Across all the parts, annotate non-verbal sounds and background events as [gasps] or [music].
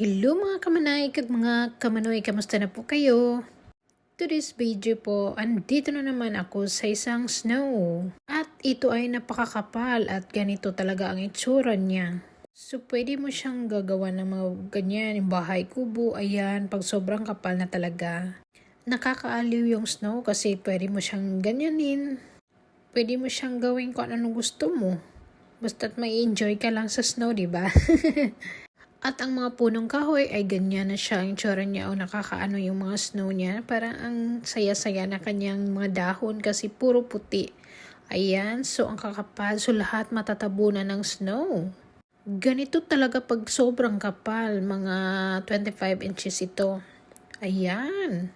Hello mga kamanay at mga kamanoy, kamusta na po kayo? Today's video po, andito na naman ako sa isang snow. At ito ay napakakapal at ganito talaga ang itsura niya. So pwede mo siyang gagawa ng mga ganyan, yung bahay kubo, ayan, pag sobrang kapal na talaga. Nakakaaliw yung snow kasi pwede mo siyang ganyanin. Pwede mo siyang gawin kung anong gusto mo. Basta't may enjoy ka lang sa snow, di ba? [laughs] At ang mga punong kahoy ay ganyan na siya. Ang tsura niya o nakakaano yung mga snow niya. Parang ang saya-saya na kanyang mga dahon kasi puro puti. Ayan, so ang kakapal. So lahat matatabunan ng snow. Ganito talaga pag sobrang kapal. Mga 25 inches ito. Ayan.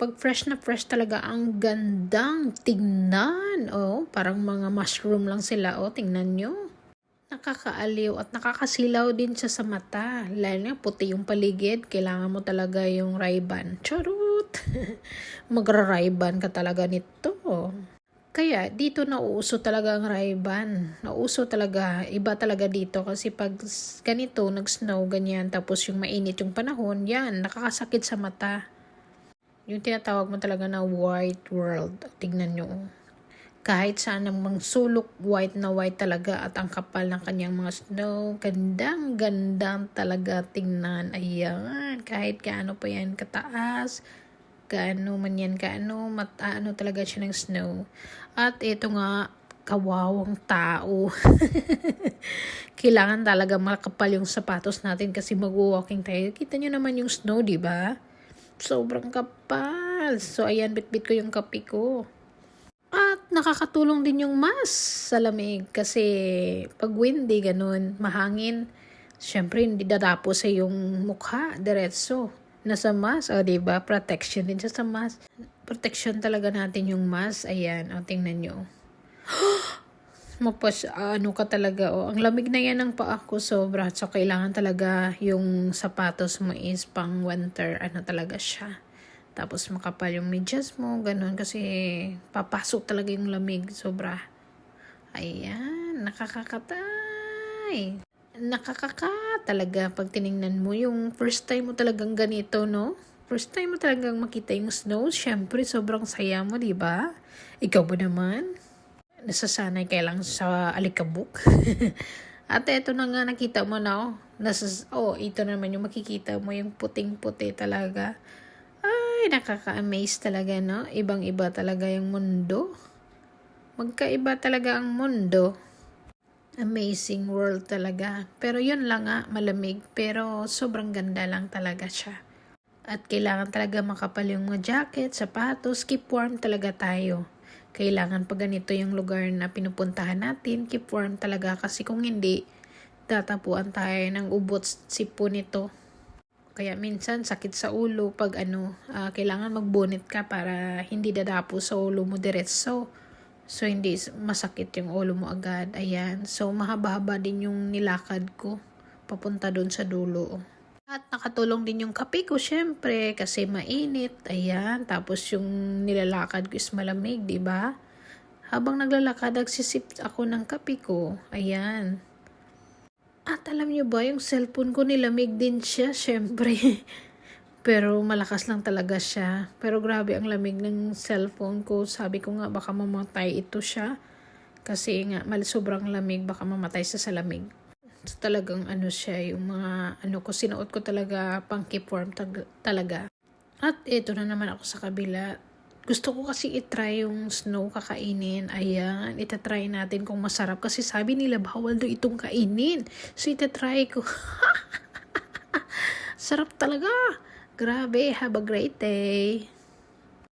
Pag fresh na fresh talaga, ang gandang tingnan. Oh, parang mga mushroom lang sila. Oh, tingnan nyo nakakaaliw at nakakasilaw din siya sa mata. Lalo na puti yung paligid, kailangan mo talaga yung Ray-Ban. Charot! [laughs] Magra-Ray-Ban ka talaga nito. Kaya dito nauuso talaga ang Ray-Ban. Nauuso talaga, iba talaga dito kasi pag ganito, nag-snow, ganyan, tapos yung mainit yung panahon, yan, nakakasakit sa mata. Yung tinatawag mo talaga na white world. Tignan nyo kahit saan namang sulok, white na white talaga at ang kapal ng kanyang mga snow. Gandang, gandang talaga tingnan. Ayan, kahit kaano pa yan kataas, kaano man yan kaano, mataano talaga siya ng snow. At ito nga, kawawang tao. [laughs] Kailangan talaga makapal yung sapatos natin kasi mag-walking tayo. Kita nyo naman yung snow, di ba? Sobrang kapal. So, ayan, bitbit ko yung kape ko. At nakakatulong din yung mask sa lamig kasi pag windy, ganun, mahangin, syempre hindi dadapo sa yung mukha, diretso. Nasa mask, o oh, diba? Protection din siya sa mask. Protection talaga natin yung mask. Ayan, o tingnan nyo. [gasps] Mapas, ano ka talaga, oh. Ang lamig na yan ng paa ko sobra. So, kailangan talaga yung sapatos mo is pang winter, ano talaga siya. Tapos makapal yung medyas mo, ganun. Kasi papasok talaga yung lamig, sobra. Ayan, nakakakatay. Nakakaka talaga pag tiningnan mo. Yung first time mo talagang ganito, no? First time mo talagang makita yung snow, syempre sobrang saya mo, di ba? Ikaw ba naman? Nasasanay ka lang sa alikabok. [laughs] At eto na nga nakita mo na, oh. Nasas oh, ito naman yung makikita mo, yung puting-puti talaga. Ay, nakaka-amaze talaga, no? Ibang-iba talaga yung mundo. Magkaiba talaga ang mundo. Amazing world talaga. Pero yun lang nga, malamig. Pero sobrang ganda lang talaga siya. At kailangan talaga makapal yung mga jacket, sapatos, keep warm talaga tayo. Kailangan pag ganito yung lugar na pinupuntahan natin, keep warm talaga kasi kung hindi, tatapuan tayo ng ubot sipon nito. Kaya minsan sakit sa ulo pag ano, uh, kailangan magbunit ka para hindi dadapo sa ulo mo diretso. So hindi masakit yung ulo mo agad. Ayan. So mahaba-haba din yung nilakad ko papunta doon sa dulo. At nakatulong din yung kape ko syempre kasi mainit. Ayan. Tapos yung nilalakad ko is malamig, ba? Habang naglalakad, nagsisip ako ng kape ko. Ayan. At alam niyo ba, yung cellphone ko nilamig din siya, [laughs] syempre. Pero malakas lang talaga siya. Pero grabe ang lamig ng cellphone ko. Sabi ko nga baka mamatay ito siya. Kasi nga mal sobrang lamig baka mamatay sa sa lamig. So, talagang ano siya, yung mga ano ko sinuot ko talaga pang keep warm talaga. At ito na naman ako sa kabila. Gusto ko kasi itry yung snow kakainin. Ayan, itatry natin kung masarap. Kasi sabi nila, bawal do itong kainin. So, itatry ko. [laughs] Sarap talaga. Grabe, have a great day.